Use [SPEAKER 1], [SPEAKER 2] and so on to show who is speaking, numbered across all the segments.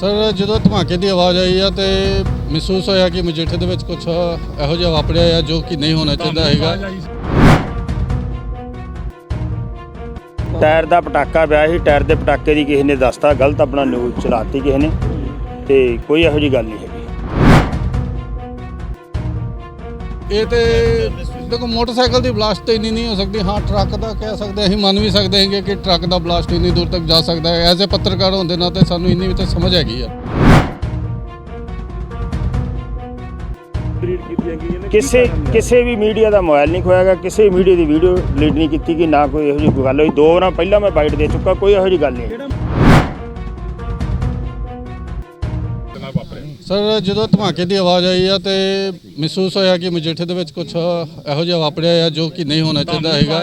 [SPEAKER 1] Sir ਜਦੋਂ ਧਮਾਕੇ ਦੀ ਆਵਾਜ਼ ਆਈ ਆ ਤੇ ਮਹਿਸੂਸ ਹੋਇਆ ਕਿ ਮਜੀਠੇ ਦੇ ਵਿੱਚ ਕੁਝ ਇਹੋ ਜਿਹਾ ਵਾਪਰਿਆ ਆ ਜੋ ਕਿ ਨਹੀਂ ਹੋਣਾ ਚਾਹੀਦਾ ਹੈਗਾ।
[SPEAKER 2] ਟਾਇਰ ਦਾ ਪਟਾਕਾ ਪਿਆ ਸੀ ਟਾਇਰ ਦੇ ਪਟਾਕੇ ਦੀ ਕਿਸੇ ਨੇ ਦੱਸਤਾ ਗਲਤ ਆਪਣਾ ਨਿਊਜ਼ ਚਲਾਤੀ ਕਿਸੇ ਨੇ ਤੇ ਕੋਈ ਇਹੋ ਜੀ ਗੱਲ ਨਹੀਂ ਹੈਗੀ।
[SPEAKER 1] ਇਹ ਤੇ ਦੇਖੋ, ਮੋਟਰਸਾਈਕਲ ਦੀ ਬਲਾਸਟ ਇੰਨੀ ਨਹੀਂ ਹੋ ਸਕਦੀ। ਹਾਂ, ਟਰੱਕ ਦਾ ਕਹਿ ਸਕਦੇ ਅਸੀਂ ਮੰਨ ਵੀ ਸਕਦੇ ਹਾਂਗੇ ਕਿ ਟਰੱਕ ਦਾ ਬਲਾਸਟ ਇੰਨੀ ਦੂਰ ਤੱਕ ਜਾ ਸਕਦਾ ਹੈ। ਐਜ਼ ਅ ਪੱਤਰਕਾਰ ਹੋਣ ਦੇ ਨਾਤੇ ਸਾਨੂੰ ਇੰਨੀ ਵੀ ਤਾਂ ਸਮਝ ਹੈਗੀ ਆ।
[SPEAKER 2] ਕਿਸੇ ਕਿਸੇ ਵੀ ਮੀਡੀਆ ਦਾ ਮੋਬਾਈਲ ਨਹੀਂ ਖੋਇਆਗਾ ਕਿਸੇ ਮੀਡੀਆ ਦੀ ਵੀਡੀਓ ਡਿਲੀਟ ਨਹੀਂ ਕੀਤੀ ਕਿ ਨਾ ਕੋਈ ਇਹੋ ਜਿਹੀ ਗੱਲ ਹੋਈ। ਦੋ ਵਾਰਾਂ ਪਹਿਲਾਂ ਮੈਂ ਬਾਈਟ ਦੇ ਚੁੱਕਾ, ਕੋਈ ਇਹੋ ਜਿਹੀ ਗੱਲ ਨਹੀਂ
[SPEAKER 1] ਸਰ ਜਦੋਂ ਧਮਾਕੇ ਦੀ ਆਵਾਜ਼ ਆਈ ਆ ਤੇ ਮਹਿਸੂਸ ਹੋਇਆ ਕਿ ਮਜੀਠੇ ਦੇ ਵਿੱਚ ਕੁਝ ਇਹੋ ਜਿਹਾ ਵਾਪਰਿਆ ਆ ਜੋ ਕਿ ਨਹੀਂ ਹੋਣਾ ਚਾਹੀਦਾ ਹੈਗਾ।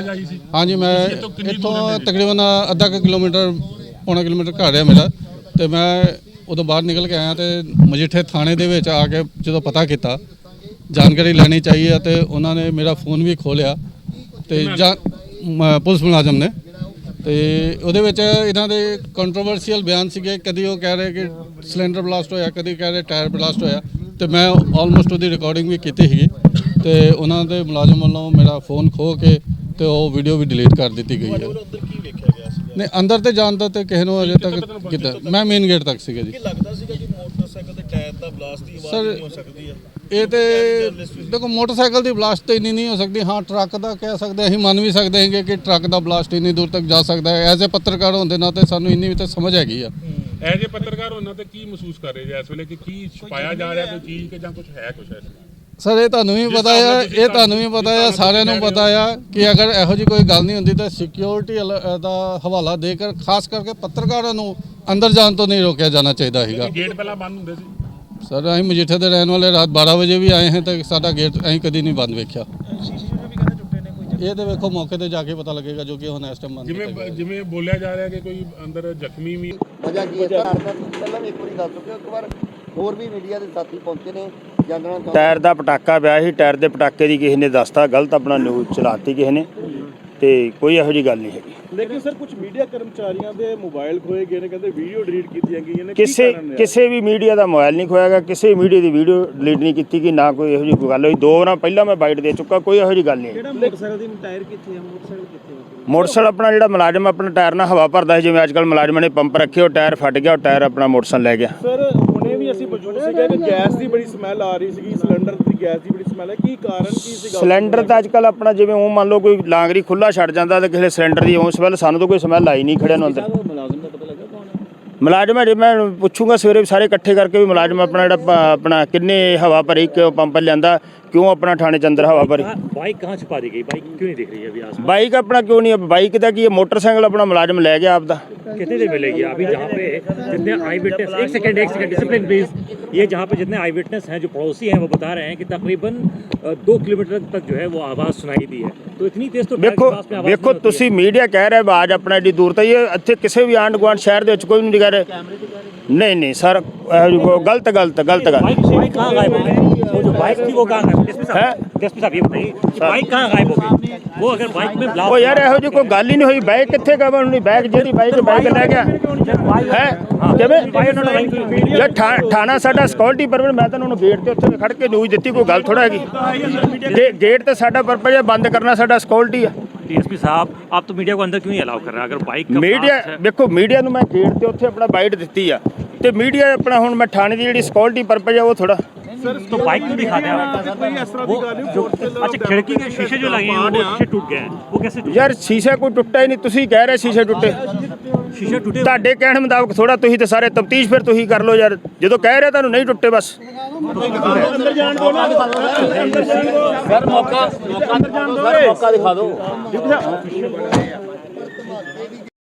[SPEAKER 1] ਹਾਂਜੀ ਮੈਂ ਇੱਥੋਂ ਤਕਰੀਬਨ ਅੱਧਾ ਕੁ ਕਿਲੋਮੀਟਰ ਪੌਣਾ ਕਿਲੋਮੀਟਰ ਘਰ ਆ ਮੇਰਾ। ਤੇ ਮੈਂ ਉਦੋਂ ਬਾਹਰ ਨਿਕਲ ਕੇ ਆਇਆ ਤੇ ਮਜੀਠੇ ਥਾਣੇ ਦੇ ਵਿੱਚ ਆ ਕੇ ਜਦੋਂ ਪਤਾ ਕੀਤਾ ਜਾਣਕਾਰੀ ਲੈਣੀ ਚਾਹੀਏ ਤੇ ਉਹਨਾਂ ਨੇ ਮੇਰਾ ਫੋਨ ਵੀ ਖੋਲਿਆ ਤੇ ਪੁਲਿਸ ਮੁਲਾਜ਼ਮ ਨੇ। ਤੇ ਉਹਦੇ ਵਿੱਚ ਇਹਨਾਂ ਦੇ ਕੰਟਰੋਵਰਸੀਅਲ ਬਿਆਨ ਸੀਗੇ ਕਦੀ ਉਹ ਕਹਿ ਰਹੇ ਕਿ ਸਿਲੰਡਰ ਬਲਾਸਟ ਹੋਇਆ ਕਦੀ ਕਹਿ ਰਹੇ ਟਾਇਰ ਬਲਾਸਟ ਹੋਇਆ ਤੇ ਮੈਂ ਆਲਮੋਸਟ ਉਹਦੀ ਰਿਕਾਰਡਿੰਗ ਵੀ ਕੀਤੀ ਸੀਗੀ ਤੇ ਉਹਨਾਂ ਦੇ ਮੁਲਾਜ਼ਮ ਵੱਲੋਂ ਮੇਰਾ ਫੋਨ ਖੋ ਕੇ ਤੇ ਉਹ ਵੀਡੀਓ ਵੀ ਡਿਲੀਟ ਕਰ ਦਿੱਤੀ ਗਈ ਹੈ। ਨਹੀਂ ਅੰਦਰ ਤੇ ਜਾਣ ਦਾ ਤੇ ਕਿਸੇ ਨੂੰ ਅਜੇ ਤੱਕ ਕਿਦਾਂ? ਮੈਂ ਮੇਨ ਗੇਟ ਤੱਕ ਸੀਗਾ ਜੀ।
[SPEAKER 3] ਲੱਗਦਾ ਸੀਗਾ ਕਿ ਮੋਟਰਸਾਈਕਲ ਦੇ ਟਾਇਰ ਦਾ ਬਲਾਸਟ ਦੀ ਆਵਾਜ਼
[SPEAKER 1] Sir,
[SPEAKER 3] ਨਹੀਂ ਹੋ ਸਕਦੀ ਹੈ
[SPEAKER 1] ਇਹ ਤੇ ਦੇਖੋ ਮੋਟਰਸਾਈਕਲ ਦੀ ਬਲਾਸਟ ਤੇ ਇੰਨੀ ਨਹੀਂ ਹੋ ਸਕਦੀ। ਹਾਂ ਟਰੱਕ ਦਾ ਕਹਿ ਸਕਦੇ ਹਾਂ, ਅਸੀਂ ਮੰਨ ਵੀ ਸਕਦੇ ਹਾਂਗੇ ਕਿ ਟਰੱਕ ਦਾ ਬਲਾਸਟ ਇੰਨੀ ਦੂਰ ਤੱਕ ਜਾ ਸਕਦਾ ਹੈ। ਐਜ਼ ਅ ਪੱਤਰਕਾਰ ਹੁੰਦੇ ਨਾਤੇ ਸਾਨੂੰ ਇੰਨੀ ਵੀ ਤਾਂ ਸਮਝ ਹੈਗੀ ਆ।
[SPEAKER 4] ਐ ਜੇ ਪੱਤਰਕਾਰ ਉਹਨਾਂ ਤੇ ਕੀ ਮਹਿਸੂਸ ਕਰ ਰਹੇ ਜੀ ਇਸ ਵੇਲੇ ਕਿ ਕੀ ਛੁਪਾਇਆ ਜਾ ਰਿਹਾ ਕੋਈ ਚੀਜ਼ ਕਿ ਜਾਂ ਕੁਝ ਹੈ ਕੁਝ ਐਸਾ?
[SPEAKER 1] ਸਰ ਇਹ ਤੁਹਾਨੂੰ ਵੀ ਪਤਾ ਆ ਇਹ ਤੁਹਾਨੂੰ ਵੀ ਪਤਾ ਆ ਸਾਰਿਆਂ ਨੂੰ ਪਤਾ ਆ ਕਿ ਅਗਰ ਇਹੋ ਜੀ ਕੋਈ ਗੱਲ ਨਹੀਂ ਹੁੰਦੀ ਤਾਂ ਸਿਕਿਉਰਿਟੀ ਦਾ ਹਵਾਲਾ ਦੇ ਕੇ ਖਾਸ ਕਰਕੇ ਪੱਤਰਕਾਰਾਂ ਨੂੰ ਅੰਦਰ ਜਾਣ ਤੋਂ ਨਹੀਂ ਰੋਕਿਆ ਜਾਣਾ ਚਾਹੀਦਾ ਹੈਗਾ
[SPEAKER 4] ਗੇਟ ਪਹਿਲਾਂ ਬੰਦ ਹੁੰਦੇ ਸੀ।
[SPEAKER 1] ਸਰ ਅਸੀਂ ਮਜੀਠੇ ਦੇ ਰਹਿਣ ਵਾਲੇ ਰਾਤ 12 ਵਜੇ ਵੀ ਆਏ ਹਾਂ ਤਾਂ ਸਾਡਾ ਗੇਟ ਅਸੀਂ ਕਦੀ ਨਹੀਂ ਬੰਦ ਵੇਖਿਆ। ਇਹ ਤੇ ਵੇਖੋ ਮੌਕੇ ਤੇ ਜਾ ਕੇ ਪਤਾ ਲੱਗੇਗਾ ਜੋ ਕਿ ਹੁਣ ਇਸ ਟਾਈਮ ਬੰਦ।
[SPEAKER 4] ਜਿਵੇਂ ਜਿਵੇਂ ਬੋਲਿਆ ਜਾ ਰਿਹਾ ਕਿ ਕੋਈ ਅੰਦਰ ਜ਼ਖਮੀ ਵੀ
[SPEAKER 5] ਵਜ੍ਹਾ ਕੀ ਹੈ? ਸਰ ਪਹਿਲਾਂ ਵੀ ਇੱਕ ਵਾਰੀ ਦੱਸ ਚੁੱਕੇ ਹੋ, ਇੱਕ ਵਾਰ ਹੋਰ ਵੀ ਮੀਡੀਆ ਦੇ ਸਾਥੀ ਪਹੁੰਚੇ ਨੇ।
[SPEAKER 2] ਟਾਇਰ ਦਾ ਪਟਾਕਾ ਪਿਆ ਸੀ ਟਾਇਰ ਦੇ ਪਟਾਕੇ ਦੀ ਕਿਸੇ ਨੇ ਦੱਸਤਾ ਗਲਤ ਆਪਣਾ ਨਿਊਜ਼ ਚਲਾਤੀ ਕਿਸੇ ਨੇ ਤੇ ਕੋਈ ਇਹੋ ਜੀ ਗੱਲ ਨਹੀਂ ਹੈਗੀ।
[SPEAKER 3] ਲੇਕਿਨ ਸਰ ਕੁਝ ਮੀਡੀਆ ਕਰਮਚਾਰੀਆਂ ਦੇ ਮੋਬਾਈਲ ਖੋਏ ਗਏ ਨੇ ਕਹਿੰਦੇ ਵੀਡੀਓ ਡਿਲੀਟ ਕੀਤੀਆਂ ਗਈਆਂ ਨੇ
[SPEAKER 2] ਕਿਸੇ? ਕਿਸੇ ਵੀ ਮੀਡੀਆ ਦਾ ਮੋਬਾਈਲ ਨਹੀਂ ਖੋਇਆਗਾ ਕਿਸੇ ਮੀਡੀਆ ਦੀ ਵੀਡੀਓ ਡਿਲੀਟ ਨਹੀਂ ਕੀਤੀ ਕਿ ਨਾ ਕੋਈ ਇਹੋ ਜਿਹੀ ਗੱਲ ਹੋਈ। ਦੋ ਵਾਰਾਂ ਪਹਿਲਾਂ ਮੈਂ ਬਾਈਟ ਦੇ ਚੁੱਕਾ ਕੋਈ ਇਹੋ ਜਿਹੀ ਗੱਲ ਨਹੀਂ ਹੈ।
[SPEAKER 3] ਕਿਹੜਾ ਮੋਟਰਸਾਈਕਲ ਦੀ ਟਾਇਰ ਕਿੱਥੇ ਹੈ ਮੋਟਰਸਾਈਕਲ ਕਿੱਥੇ ਹੈ
[SPEAKER 2] ਮੋਟਰਸਾਈਕਲ ਆਪਣਾ ਜਿਹੜਾ ਮੁਲਾਜ਼ਮ ਆਪਣਾ ਟਾਇਰ ਨਾਲ ਹਵਾ ਭਰਦਾ ਸੀ ਜਿਵੇਂ ਅੱਜਕੱਲ ਮੁਲਾਜ਼ਮਾਂ ਨੇ ਪੰਪ ਰੱਖੇ ਉਹ ਟਾਇਰ ਫਟ ਗਿਆ ਉਹ ਟਾਇਰ ਆਪਣਾ ਮੋਟਰਸਾਈਕਲ ਲੈ ਗਿਆ।
[SPEAKER 3] ਸਰ ਵੀ ਅਸੀਂ ਸਿਲੰਡਰ ਦੀ ਗੈਸ ਦੀ
[SPEAKER 2] ਆਪਣਾ ਜਿਵੇਂ ਉਹ ਮੰਨ ਲਓ ਕੋਈ ਲਾਂਗਰੀ ਖੁੱਲਾ ਛੱਡ ਜਾਂਦਾ ਤੇ ਕਿਸੇ ਸਿਲੰਡਰ ਦੀ ਉਸ ਵੇਲੇ ਸਾਨੂੰ ਤਾਂ ਕੋਈ ਸਮੈਲ ਆਈ ਨਹੀਂ ਖੜਿਆ ਨੂੰ ਅੰਦਰ।
[SPEAKER 3] ਮੁਲਾਜ਼ਮ
[SPEAKER 2] ਜੇ ਮੈਂ ਪੁੱਛੂੰਗਾ ਸਵੇਰੇ ਸਾਰੇ ਇਕੱਠੇ ਕਰਕੇ ਵੀ ਮੁਲਾਜ਼ਮ ਆਪਣਾ ਜਿਹੜਾ ਆਪਣਾ ਕਿੰਨੇ ਹਵਾ ਭਰੀ ਕਿਉਂ ਪੰਪ ਲਿਆਂਦਾ ਕਿਉਂ ਆਪਣਾ ਥਾਣੇ ਚ ਅੰਦਰ ਹਵਾ ਭਰੀ?
[SPEAKER 6] ਬਾਈਕ ਕਹਾਂ ਛਪਾ ਦੀ ਗਈ? ਬਾਈਕ ਕਿਉਂ ਨਹੀਂ ਦਿਖ ਰਹੀ ਹੈ ਅਭੀ ਆਸ
[SPEAKER 2] ਬਾਈਕ ਆਪਣਾ ਕਿਉਂ ਨਹੀਂ ਬਾਈਕ ਦਾ ਕੀ ਮੋਟਰਸਾਈਕਲ ਆਪਣਾ ਮੁਲਾਜ਼ਮ ਲੈ ਗਿਆ ਆਪਦਾ।
[SPEAKER 6] कितनी देर मिलेगी अभी जहाँ पे जितने आई विटनेस एक सेकंड एक सेकंड डिसिप्लिन प्लीज ये जहाँ पे जितने आई विटनेस हैं जो पड़ोसी हैं वो बता रहे हैं कि तकरीबन अ, दो किलोमीटर तक जो है वो आवाज़ सुनाई दी है तो इतनी तेज तो ट्रक
[SPEAKER 2] ਵੇਖੋ
[SPEAKER 6] के पास में आवाज़
[SPEAKER 2] ਵੇਖੋ
[SPEAKER 6] नहीं होती है।
[SPEAKER 2] ਤੁਸੀਂ ਮੀਡੀਆ ਕਹਿ ਰਿਹਾ ਆਵਾਜ਼ ਆਪਣਾ ਏਡੀ ਦੂਰ ਤੱਕ ਇਹ ਇੱਥੇ ਕਿਸੇ ਵੀ ਆਂਢ ਗੁਆਂਢ ਸ਼ਹਿਰ ਦੇ ਵਿੱਚ ਕੋਈ ਨਹੀਂ ਕਹਿ ਰਿਹਾ ਨਹੀਂ ਨਹੀਂ ਸਰ ਇਹੋ ਜਿਹੀ ਕੋਈ ਗਲਤ ਗਲਤ ਗਲਤ ਗੱਲ
[SPEAKER 6] बाइक बाइक कहाँ गायब हो गई वो जो बाइक थी वो कहाँ गायब एसपी
[SPEAKER 2] है?
[SPEAKER 6] साहब एसपी साहब ये बताइए कि बाइक कहाँ गायब हो गई वो अगर बाइक में
[SPEAKER 2] ਉਹ
[SPEAKER 6] ब्लास्ट
[SPEAKER 2] ਯਾਰ ਇਹੋ ਜਿਹੀ ਕੋਈ ਗੱਲ ਹੀ ਨਹੀਂ ਹੋਈ ਬਾਈਕ ਕਿੱਥੇ ਗਵਾ ਉਹਨੇ ਬਾਈਕ ਜਿਹੜੀ ਬਾਈਕ ਬਾਈਕ ਲੈ ਗਿਆ ਹੈ ਕਿਵੇਂ ਯਾਰ ਠਾ- ਥਾਣਾ ਸਾਡਾ ਸਿਕਿਉਰਿਟੀ ਪਰਮਿਟ ਮੈਂ ਤਾਂ ਉਹਨੂੰ ਗੇਟ ਤੇ ਉੱਥੇ ਖੜ ਕੇ ਨਿਊਜ਼ ਦਿੱਤੀ ਕੋਈ ਗੱਲ ਥੋੜਾ ਹੈਗੀ ਗੇ- ਗੇਟ ਤੇ ਸਾਡਾ ਪਰਪਸ ਹੈ ਬੰਦ ਕਰਨਾ ਸਾਡਾ ਸਿਕਿਉਰਿਟੀ ਆ
[SPEAKER 6] डीएसपी साहब आप तो मीडिया को अंदर क्यों नहीं अलाउ कर रहे हैं अगर बाइक का
[SPEAKER 2] ਮੀਡੀਆ
[SPEAKER 6] blast है-
[SPEAKER 2] ਵੇਖੋ ਮੀਡੀਆ ਨੂੰ ਮੈਂ ਗੇਟ ਤੇ ਉੱਥੇ ਆਪਣਾ ਬਾਈਟ ਦਿੱਤੀ ਆ ਤੇ ਮੀਡੀਆ ਆਪਣਾ ਹੁਣ ਮੈਂ ਥਾਣੇ ਦੀ ਜਿਹੜੀ ਸਿਕਿਉਰਿਟੀ ਪਰਪਸ ਹੈ ਉਹ ਥੋੜਾ
[SPEAKER 6] तो बाइक क्यों दिखाते हैं आप? वो जो अच्छा खिड़की के शीशे जो लगे हैं वो शीशे टूट गए हैं वो कैसे टूटे
[SPEAKER 2] ਯਾਰ ਸ਼ੀਸ਼ਾ ਕੋਈ ਟੁੱਟਾ ਹੀ ਨਹੀਂ ਤੁਸੀਂ ਕਹਿ ਰਹੇ ਸ਼ੀਸ਼ੇ ਟੁੱਟੇ ਤੁਹਾਡੇ ਕਹਿਣ ਮੁਤਾਬਕ ਥੋੜਾ ਤੁਸੀਂ ਤੇ ਸਾਰੇ ਤਫਤੀਸ਼ ਫਿਰ ਤੁਸੀਂ ਕਰ ਲਓ ਯਾਰ। ਜਦੋਂ ਕਹਿ ਰਿਹਾ ਤੁਹਾਨੂੰ ਨਹੀਂ ਟੁੱਟੇ ਬਸ।